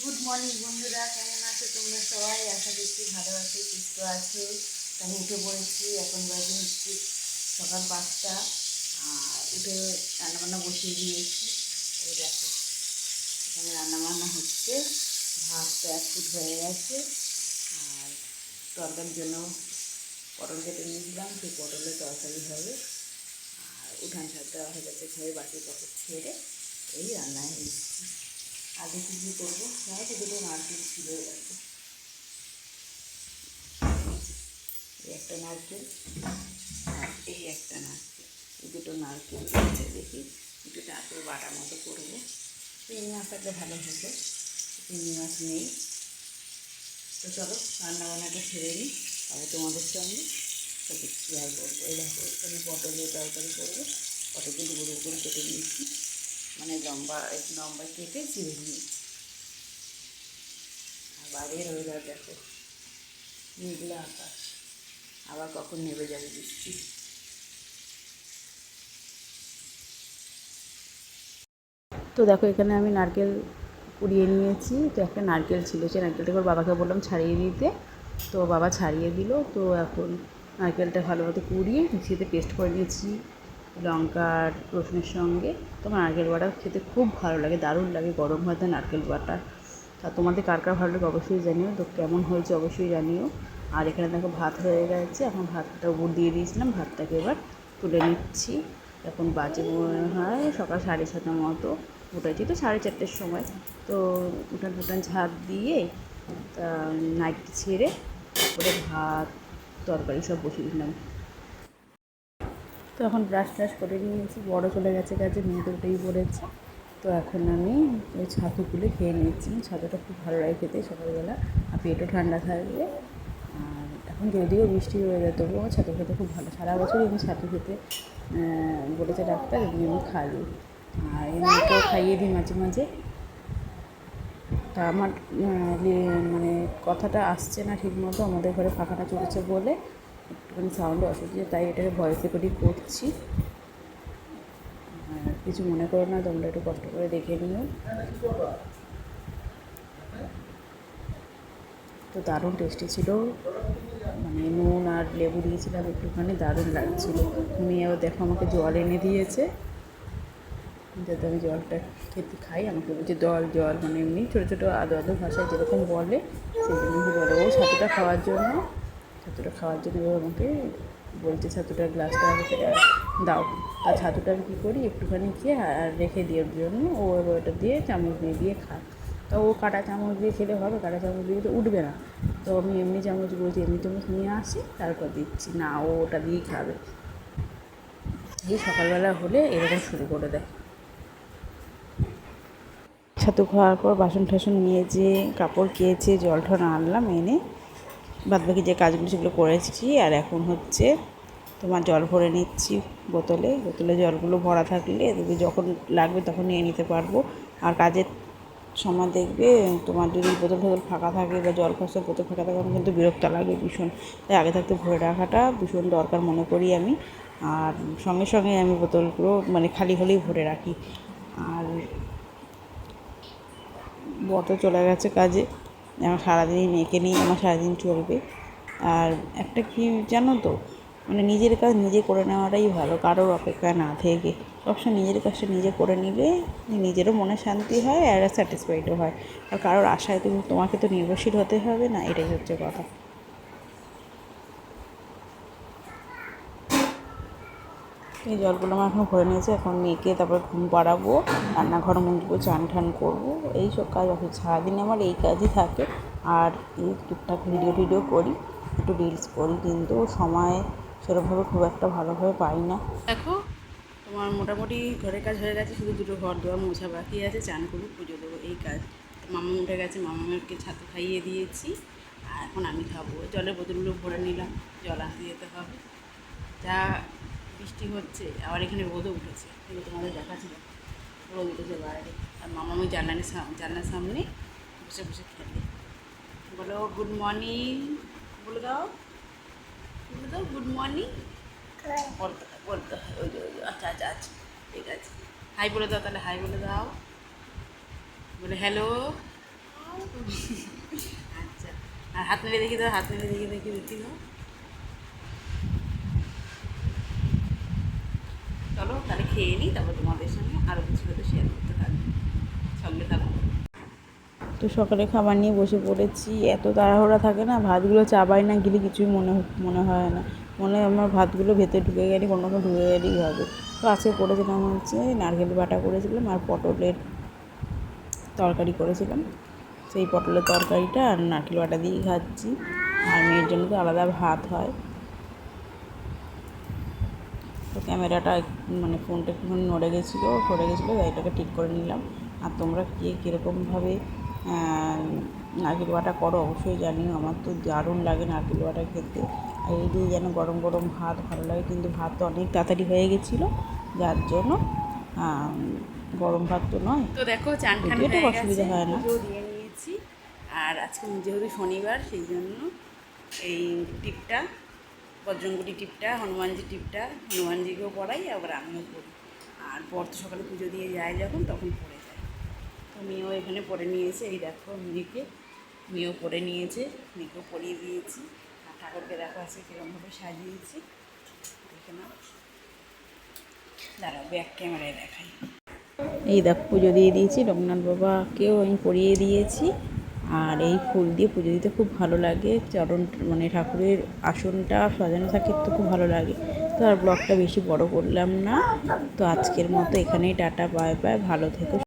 Good morning বন্ধুরা, কেমন আছো তোমরা সবাই? আশা করছি ভালো আছো, সুস্থ আছো। আমি উঠে পড়েছি, এখন বাজে হচ্ছে সকাল পাঁচটা। আর উঠে রান্নাবান্না বসিয়ে দিয়েছি। এই দেখো, এখানে রান্নাবান্না হচ্ছে। ভাতটা এক ফুট হয়ে গেছে। আর তরকারির জন্য পটল কেটে নিয়েছিলাম, সেই পটলের তরকারি হবে। আর উঠান ছাড়তে হয়ে গেছে ঘরে বাকি কাপড় ছেড়ে এই রান্নায় এসেছি। আগে কী কী করব? হয়তো দুটো নারকেল ছিল গেছে এই একটা নারকেল আর এই একটা নারকেল। দুটো নারকেল দেখি একটু নারকেল বাটার মতো করব। চিংড়ি মাছ থাকলে ভালো হতো, চিংড়ি মাছ নেই। তো চলো রান্না বান্নাটা ছেড়ে নিই, তাহলে তোমাদের সঙ্গে সবই শেয়ার করব। এই দেখো, এখানে পটল দিয়ে তরকারি করব পটলকে ডুবো করে কেটে নিয়েছি। মানে লম্বা লম্বা কেটে চিড়ে নিয়েছি বাইরের ওয়েদার দেখো, মেঘলা আকাশ। আবার কখন নেমে যাবে বৃষ্টি। তো দেখো, এখানে আমি নারকেল কুড়িয়ে নিয়েছি। তো একটা নারকেল ছিল, সেই নারকেলটা ওর বাবাকে বললাম ছাড়িয়ে দিতে। তো বাবা ছাড়িয়ে দিল, তো এখন নারকেলটা ভালো মতো কুড়িয়ে মিক্সিতে পেস্ট করে নিয়েছি। লঙ্কা আর রসুনের সঙ্গে। তোমার নারকেল বাটা খেতে খুব ভালো লাগে, দারুণ লাগে, গরম ভাতে নারকেল বাটা। তা তোমাদের কার কার ভালো লাগে অবশ্যই জানিও, তো কেমন হয়েছে অবশ্যই জানিও। আর এখানে দেখো ভাত হয়ে গেছে, এখন ভাতটা উপর দিয়ে দিয়েছিলাম, ভাতটাকে এবার তুলে নিচ্ছি। এখন বাজে মনে হয় সকাল সাড়ে ছটার মতো, উঠেছি তো সাড়ে চারটের সময়। তো উঠান ফুটান ঝাঁপ দিয়ে তা নাইটটি ছেড়ে তারপরে ভাত, তরকারি সব বসিয়ে দিলাম। তো এখন ব্রাশ ট্রাশ করে নিয়েছি, বড় চলে গেছে কাজে, মেয়ে উঠেই পড়েছে তো এখন আমি ওই ছাতু তুলে খেয়ে নিয়েছি। ছাতুটা খুব ভালো লাগে খেতে সকালবেলা। আর পেটও ঠান্ডা থাকবে। আর এখন যদিও বৃষ্টি হয়ে যায়, তবুও আমার ছাতু খেতে খুব ভালো। সারা বছরই আমি ছাতু খেতে বলেছে ডাক্তার, এমনি আমি খাই। আর এমনিতেও খাইয়ে দিই মাঝে মাঝে। তা আমার মানে কথাটা আসছে না ঠিকমতো, আমাদের ঘরে ফাঁকাটা চলছে বলে একটুখানি সাউন্ড অসুবিধা তাই এটাকে ভয়েস রেকর্ডিং করছি। আর কিছু মনে করো না, তোমরা একটু কষ্ট করে দেখে নিও। তো দারুণ টেস্টি ছিল। মানে নুন আর লেবু দিয়েছিলাম একটুখানি, দারুণ লাগছিল। মেয়েও দেখো আমাকে জল এনে দিয়েছে। যাতে আমি জলটা খেতে খাই, আমাকে বলছে, জল জল। মানে এমনি ছোটো ছোটো আদো আদো ভাষায় যেরকম বলে, সেই জন্যই বলে ও সাথেটা খাওয়ার জন্য। ছাতুটা খাওয়ার জন্য ও আমাকে বলছে ছাতুটার গ্লাসটা আমাকে দাও। তা ছাতুটা আমি কী করি, একটুখানি খেয়ে আর রেখে দিয়ে জন্য। ও এবার ওটা দিয়ে চামচ দিয়ে দিয়ে খায়। তা ও কাটা চামচ দিয়ে খেলে হবে, কাটা চামচ দিয়ে তো উঠবে না। তো আমি এমনি চামচ বলছি, এমনি চামচ নিয়ে আসি, তারপর দিচ্ছি। না, ও ওটা দিয়েই খাবে। এই সকালবেলা হলে এরকম শুরু করে দেয়। ছাতু খাওয়ার পর বাসন টাসন মেজে, কাপড় কেচে জল টল আনলাম, এনে বাদবাকি যে কাজগুলো সেগুলো করেছি আর এখন হচ্ছে তোমার জল ভরে নিচ্ছি বোতলে। বোতলে জলগুলো ভরা থাকলে যখন লাগবে তখন নিয়ে নিতে পারব। আর কাজের সময় দেখবে তোমার যদি বোতল টোতল ফাঁকা থাকে বা জল খসার বোতল ফাঁকা থাকে কিন্তু বিরক্ত লাগে ভীষণ। তাই আগে থাকতে ভরে রাখাটা ভীষণ দরকার মনে করি আমি। আর সঙ্গে সঙ্গে আমি বোতলগুলো মানে খালি হলেই ভরে রাখি। আর বড় চলে গেছে কাজে। আমার সারাদিনই মেয়েকে নিয়ে আমার সারাদিন চলবে। আর একটা কি জানো তো? মানে নিজের কাজ নিজে করে নেওয়াটাই ভালো, কারোর অপেক্ষা না থেকে। সবসময় নিজের কাজটা নিজে করে নিলে নিজেরও মনে শান্তি হয় আর স্যাটিসফাইডও হয়। আর কারোর আশায় তুমি তোমাকে তো নির্ভরশীল হতে হবে না, এটাই হচ্ছে কথা। এই জলগুলো আমার এখন ভরে নিয়েছে। এখন মেয়েকে তারপর ঘুম পাড়াবো, রান্নাঘর মুছবো চান ঠান করব। এই সব কাজ আছে। সারাদিন আমার এই কাজই থাকে। আর এই টুকটাক ভিডিও টিডিও করি, একটু রিলস করি, কিন্তু সময় সেরকমভাবে খুব একটা ভালোভাবে পাই না। দেখো, তোমার মোটামুটি ঘরের কাজ হয়ে গেছে, শুধু দুটো ঘর দেওয়া মোছা বাকি আছে, চান করব, পুজো দেবো, এই কাজ। মামা উঠে গেছে, মামাকে ছাতু খাইয়ে দিয়েছি, আর এখন আমি খাব। জলের বোতলগুলো ভরে নিলাম, জল আনতে যেতে হবে। যা বৃষ্টি হচ্ছে, আবার এখানে রোদও উঠেছে। এগুলো তোমাদের দেখাচ্ছি দেখো। রোদ উঠেছে বাইরে। আর মামা আমি জানলার সাম, জানলার সামনে বসে বসে খেলে। বলো গুড মর্নিং বলে দাও। বলে দাও গুড মর্নিং বলতে বলতে হয় ওই যে, ওই আচ্ছা আচ্ছা আচ্ছা। ঠিক আছে। হাই বলে দাও, তাহলে হাই বলে দাও। বলে হ্যালো আচ্ছা। আর হাত মেরে দেখি দাও, হাত মেরে দেখি দেখি দেখি দাও চলো তাহলে খেয়ে নিই, তারপর তোমাদের সঙ্গে আরও কিছু হয়তো শেয়ার করতে থাকব। সঙ্গে থাকব তো সকালে খাবার নিয়ে বসে পড়েছি, এত তাড়াহুড়া থাকে না, ভাতগুলো চাবাই না, গেলে কিছুই মনে মনে হয় না। মনে হয় আমার ভাতগুলো ভেতরে ঢুকে গেলে কোনো রকম ঢুকে গেলেই হবে। তো আজকে করেছিলাম হচ্ছে নারকেল বাটা করেছিলাম আর পটলের তরকারি করেছিলাম। সেই পটলের তরকারিটা আর নারকেল বাটা দিয়েই খাচ্ছি। আর মেয়ের জন্য তো আলাদা ভাত হয়। তো ক্যামেরাটা মানে ফোনটা একটুখানি নড়ে গেছিল সরে গেছিল এটাকে ঠিক করে নিলাম। আর তোমরা কে কীরকমভাবে নারকেল বাটা করো অবশ্যই জানিও আমার তো দারুণ লাগে নারকেল বাটা খেতে। আর এই দিয়ে যেন গরম গরম ভাত ভালো লাগে কিন্তু ভাত তো অনেক তাড়াতাড়ি হয়ে গেছিল যার জন্য গরম ভাত তো নয়। তো দেখো চান তো অসুবিধা হয় না। দিয়ে নিয়েছি। আর আজকে যেহেতু শনিবার সেই জন্য এই টিপটা বজ্রঙ্গুটি টিপটা, হনুমানজি টিপটা, হনুমানজিকেও পড়াই, আবার আমিও পড়ি। আর পর তো সকালে পুজো দিয়ে যায় যখন, তখন পড়ে যায়। তো মেয়েও এখানে পড়ে নিয়েছে, এই দেখো মেয়েকে। মেয়েও পড়ে নিয়েছে, মেয়েকেও পরিয়ে দিয়েছি। আর ঠাকুরকে দেখো আছে কীরকমভাবে সাজিয়েছি। দেখে নাও। দাঁড়াও, ব্যাক ক্যামেরায় দেখাই। এই দেখ, পুজো দিয়ে দিয়েছি। রঘুনাথ বাবাকেও আমি পরিয়ে দিয়েছি। আর এই ফুল দিয়ে পুজো দিতে খুব ভালো লাগে। চরণ মানে ঠাকুরের আসনটা সাজানো থাকে তো খুব ভালো লাগে। তো আর ব্লগটা বেশি বড় করলাম না। তো আজকের মতো এখানেই টাটা, বাই বাই, ভালো থেকো